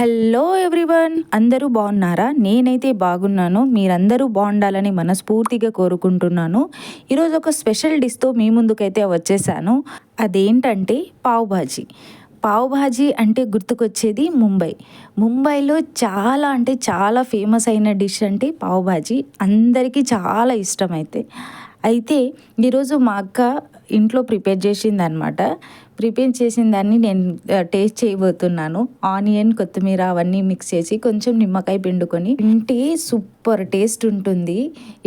Hello everyone అందరూ బాగున్నారా? నేనైతే బాగున్నాను. మీరందరూ బాగుండాలని మనస్ఫూర్తిగా కోరుకుంటున్నాను. ఈరోజు ఒక స్పెషల్ డిష్తో మీ ముందుకైతే వచ్చేసాను. అదేంటంటే పావ్ భాజీ. పావ్ భాజీ అంటే గుర్తుకొచ్చేది ముంబై. ముంబైలో చాలా అంటే చాలా ఫేమస్ అయిన డిష్ అంటే పావ్ భాజీ. అందరికీ చాలా ఇష్టం అయితే అయితే ఈరోజు మా అక్క ఇంట్లో ప్రిపేర్ చేసింది అనమాట ప్రిపేర్ చేసిన దాన్ని నేను టేస్ట్ చేయబోతున్నాను. ఆనియన్ కొత్తిమీర అవన్నీ మిక్స్ చేసి కొంచెం నిమ్మకాయ పిండుకొని తింటే సూపర్ టేస్ట్ ఉంటుంది.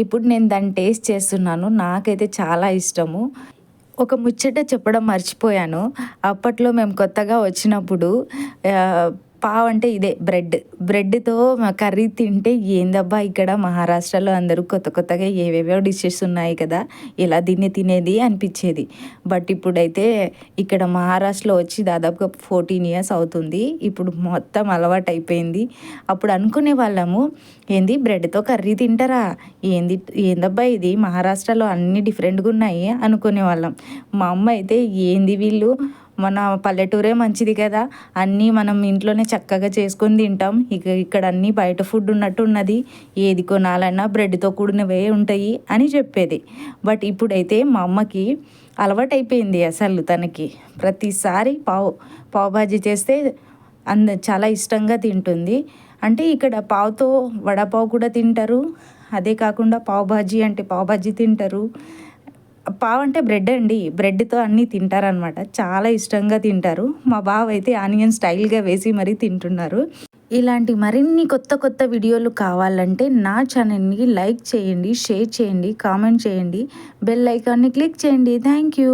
ఇప్పుడు నేను దాన్ని టేస్ట్ చేస్తున్నాను. నాకైతే చాలా ఇష్టము. ఒక ముచ్చట చెప్పడం మర్చిపోయాను. అప్పట్లో మేము కొత్తగా వచ్చినప్పుడు పావ్ అంటే ఇదే బ్రెడ్. బ్రెడ్తో కర్రీ తింటే ఏందబ్బా ఇక్కడ? మహారాష్ట్రలో అందరూ కొత్త కొత్తగా ఏవేవో డిషెస్ ఉన్నాయి కదా ఇలా దీన్ని తినేది అనిపించేది. బట్ ఇప్పుడైతే ఇక్కడ మహారాష్ట్రలో వచ్చి దాదాపుగా ఫోర్టీన్ ఇయర్స్ అవుతుంది. ఇప్పుడు మొత్తం అలవాటు అయిపోయింది. అప్పుడు అనుకునే వాళ్ళము ఏంది బ్రెడ్తో కర్రీ తింటారా? ఏంది ఏందబ్బా ఇది? మహారాష్ట్రలో అన్ని డిఫరెంట్గా ఉన్నాయి అనుకునే వాళ్ళం. మా అమ్మ అయితే ఏంది వీళ్ళు? మన పల్లెటూరే మంచిది కదా. అన్నీ మనం ఇంట్లోనే చక్కగా చేసుకొని తింటాం. ఇక ఇక్కడ అన్నీ బయట ఫుడ్ ఉన్నట్టు ఉన్నది. ఏది కొనాలన్నా బ్రెడ్తో కూడినవే ఉంటాయి అని చెప్పేది. బట్ ఇప్పుడైతే మా అమ్మకి అలవాటైపోయింది అసలు తనకి. ప్రతిసారి పావు పావుభాజీ చేస్తే అంద చాలా ఇష్టంగా తింటుంది. అంటే ఇక్కడ పావుతో వడపావు కూడా తింటారు. అదే కాకుండా పావు భాజీ అంటే పావుభాజీ తింటారు. పావ్ అంటే బ్రెడ్ అండి. బ్రెడ్తో అన్నీ తింటారనమాట చాలా ఇష్టంగా తింటారు. మా బావ అయితే ఆనియన్ స్టైల్గా వేసి మరీ తింటున్నారు. ఇలాంటి మరిన్ని కొత్త కొత్త వీడియోలు కావాలంటే నా ఛానల్ని లైక్ చేయండి షేర్ చేయండి కామెంట్ చేయండి. బెల్ ఐకాన్ని క్లిక్ చేయండి. Thank you